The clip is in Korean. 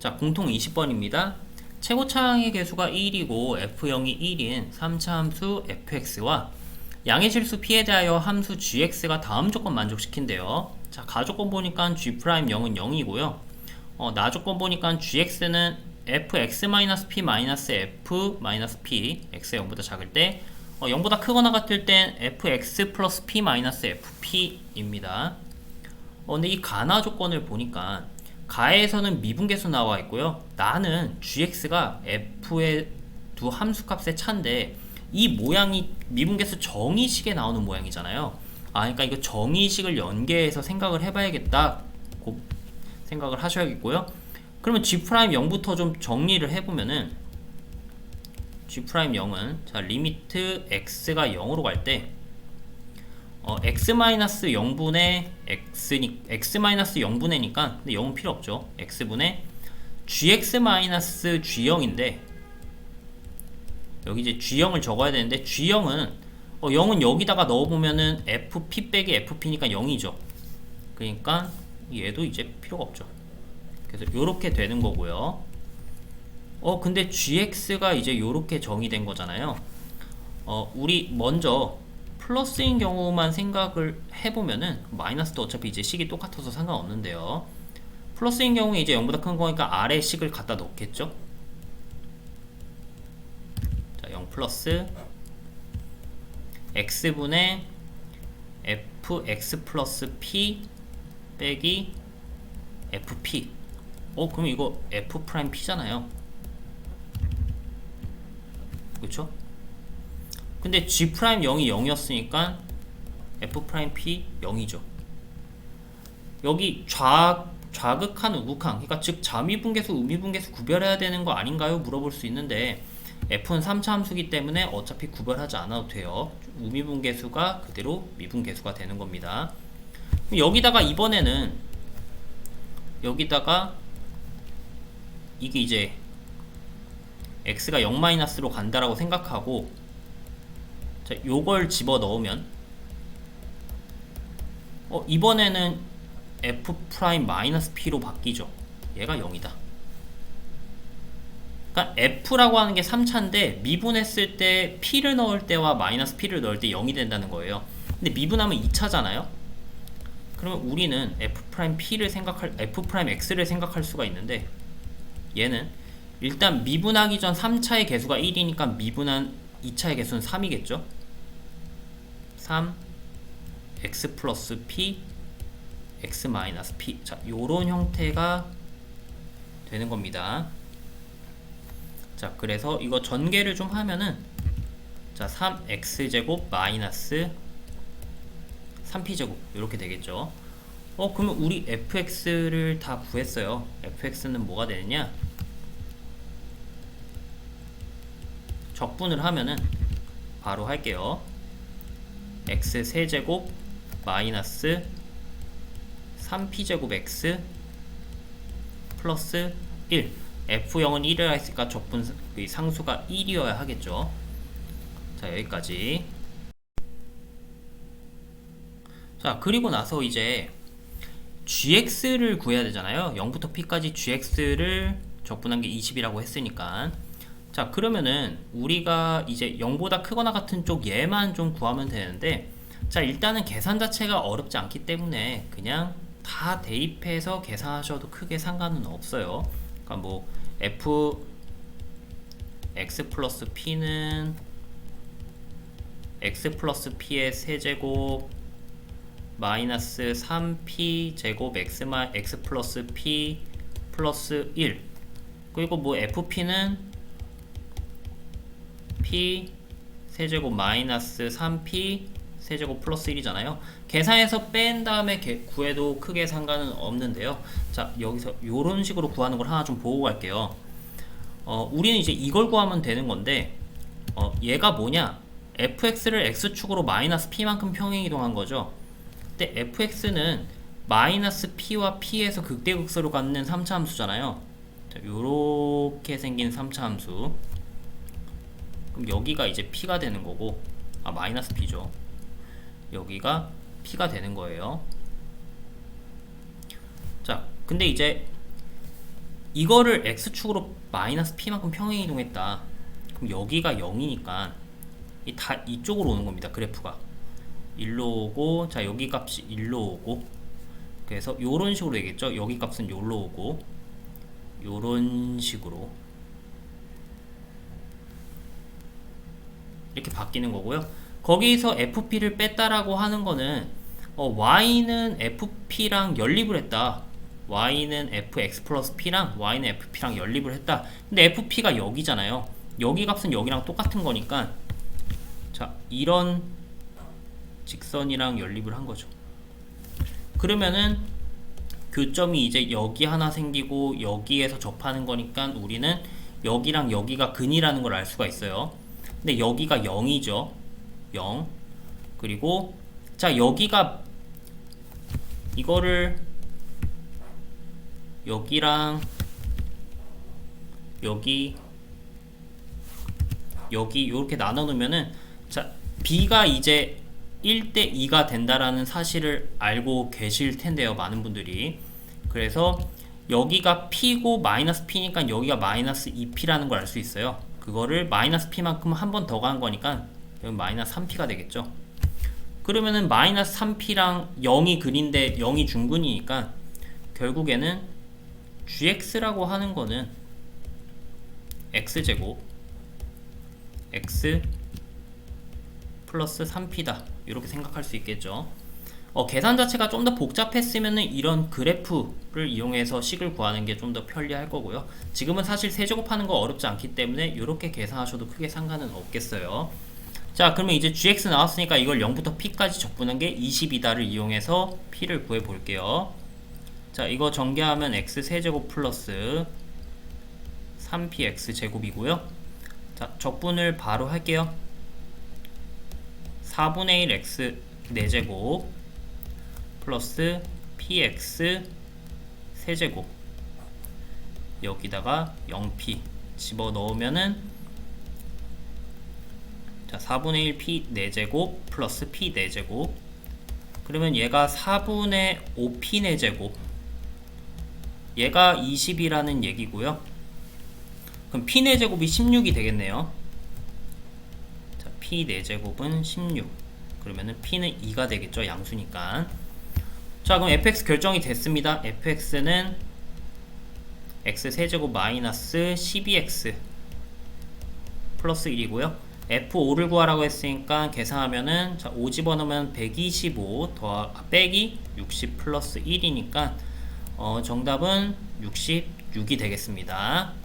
자, 공통 20번입니다. 최고차항의 개수가 1이고 f0이 1인 3차 함수 fx와 양의 실수 p에 대하여 함수 gx가 다음 조건 만족시킨대요. 자, 가 조건 보니까 g'0은 0이고요. 어, 나 조건 보니까 gx는 fx-p-f-p, x가 0보다 작을 때 어, 0보다 크거나 같을 땐 fx 플러스 p fp입니다. 어, 근데 이 가나 조건을 보니까 가에서는 미분계수 나와 있고요. 나는 gx가 f의 두 함수값의 차인데 이 모양이 미분계수 정의식에 나오는 모양이잖아요. 아, 그러니까 이거 정의식을 연계해서 생각을 해봐야겠다. 고 생각을 하셔야겠고요. 그러면 g' 0부터 좀 정리를 해보면은 g' 0은 자 리미트 x가 0으로 갈 때 어, x-0분의 x니 x-0분의니까 근데 0은 필요 없죠. x분의 gx-g0인데 여기 이제 g0을 적어야 되는데 g0은 어, 0은 여기다가 넣어보면은 fp 빼기 fp니까 0이죠. 그러니까 얘도 이제 필요가 없죠. 그래서 이렇게 되는 거고요. 어 근데 gx가 이제 이렇게 정의된 거잖아요. 어 우리 먼저 플러스인 경우만 생각을 해보면은 마이너스도 어차피 이제 식이 똑같아서 상관없는데요. 플러스인 경우에 이제 0보다 큰 거니까 아래 식을 갖다 넣겠죠. 자, 0 플러스 x분의 fx 플러스 p 빼기 fp 어 그럼 이거 f 프라임 p잖아요 그쵸? 근데 g 프라임 0이 0이었으니까 f 프라임 p 0이죠. 여기 좌 좌극한 우극한 그러니까 즉 자미분계수 우미분계수 구별해야 되는 거 아닌가요? 물어볼 수 있는데 f는 3차 함수기 때문에 어차피 구별하지 않아도 돼요. 우미분계수가 그대로 미분계수가 되는 겁니다. 여기다가 이번에는 여기다가 이게 이제 x가 0-로 간다라고 생각하고 자, 요걸 집어 넣으면 어, 이번에는 f 프라임 마이너스 p로 바뀌죠. 얘가 0이다. 그러니까 f라고 하는 게 3차인데 미분했을 때 p를 넣을 때와 마이너스 p를 넣을 때 0이 된다는 거예요. 근데 미분하면 2차잖아요. 그러면 우리는 f 프라임 p를 생각할 f 프라임 x를 생각할 수가 있는데 얘는 일단 미분하기 전 3차의 개수가 1이니까 미분한 2차의 개수는 3이겠죠? 3 x 플러스 p x 마이너스 p. 자 요런 형태가 되는 겁니다. 자 그래서 이거 전개를 좀 하면은 자 3x제곱 마이너스 3p제곱 이렇게 되겠죠. 어 그러면 우리 fx를 다 구했어요. fx는 뭐가 되느냐? 적분을 하면은 바로 할게요 x 세제곱 마이너스 3p제곱 x 플러스 1 f0은 1이라 했으니까 적분 그 상수가 1이어야 하겠죠. 자 여기까지. 자 그리고 나서 이제 gx를 구해야 되잖아요. 0부터 p까지 gx를 적분한 게 20이라고 했으니까 자 그러면은 우리가 이제 0보다 크거나 같은 쪽 얘만 좀 구하면 되는데 자 일단은 계산 자체가 어렵지 않기 때문에 그냥 다 대입해서 계산하셔도 크게 상관은 없어요. 그러니까 뭐 f x 플러스 p는 x 플러스 p의 세제곱 마이너스 3p 제곱 x 마 x 플러스 p 플러스 1 그리고 뭐 fp는 p 세제곱 마이너스 3p 세제곱 플러스 1이잖아요. 계산해서 뺀 다음에 개, 구해도 크게 상관은 없는데요. 자 여기서 이런 식으로 구하는 걸 하나 좀 보고 갈게요. 어, 우리는 이제 이걸 구하면 되는 건데 어, 얘가 뭐냐? fx를 x축으로 마이너스 p만큼 평행 이동한 거죠. 근데 fx는 마이너스 p와 p에서 극대극소로 갖는 3차 함수잖아요. 자, 요렇게 생긴 3차 함수. 그럼 여기가 이제 p가 되는 거고, 아 마이너스 p죠. 여기가 p가 되는 거예요. 자, 근데 이제 이거를 x축으로 마이너스 p만큼 평행 이동했다. 그럼 여기가 0이니까 이 다 이쪽으로 오는 겁니다. 그래프가. 일로 오고 자 여기 값이 일로 오고 그래서 요런 식으로 되겠죠. 여기 값은 요로 오고 요런 식으로 이렇게 바뀌는 거고요. 거기서 FP를 뺐다라고 하는 거는 어, Y는 FP랑 연립을 했다. Y는 FX 플러스 P랑 Y는 FP랑 연립을 했다. 근데 FP가 여기잖아요. 여기 값은 여기랑 똑같은 거니까 자 이런 직선이랑 연립을 한 거죠. 그러면은 교점이 이제 여기 하나 생기고 여기에서 접하는 거니까 우리는 여기랑 여기가 근이라는 걸 알 수가 있어요. 근데 여기가 0이죠. 0. 그리고 자 여기가 이거를 여기랑 여기 여기 이렇게 나눠 놓으면은 자 b가 이제 1대 2가 된다라는 사실을 알고 계실 텐데요 많은 분들이 그래서 여기가 p고 마이너스 p니까 여기가 마이너스 2p라는 걸 알 수 있어요 그거를 마이너스 p만큼 한 번 더 간 거니까 여기 마이너스 3p가 되겠죠. 그러면은 마이너스 3p랑 0이 근인데 0이 중근이니까 결국에는 gx라고 하는 거는 x제곱 x 플러스 3p다. 이렇게 생각할 수 있겠죠 어, 계산 자체가 좀 더 복잡했으면 이런 그래프를 이용해서 식을 구하는 게 좀 더 편리할 거고요. 지금은 사실 세제곱하는 거 어렵지 않기 때문에 이렇게 계산하셔도 크게 상관은 없겠어요. 자 그러면 이제 gx 나왔으니까 이걸 0부터 p까지 적분한 게 20이다를 이용해서 p를 구해 볼게요. 자 이거 전개하면 x 세제곱 플러스 3px 제곱이고요. 자 적분을 바로 할게요. 4분의 1 x 4제곱 플러스 px 세제곱. 여기다가 0p 집어 넣으면은 자 4분의 1 p 4제곱 플러스 p 4제곱. 그러면 얘가 4분의 5 p 4제곱. 얘가 20이라는 얘기고요. 그럼 p 4제곱이 16이 되겠네요. 자, p 4제곱은 16 그러면은 p는 2가 되겠죠 양수니까 자 그럼 fx 결정이 됐습니다. fx는 x 세제곱 마이너스 12x 플러스 1이고요. f5를 구하라고 했으니까 계산하면은 자, 5 집어넣으면 125더 빼기 60 플러스 1이니까 어, 정답은 66이 되겠습니다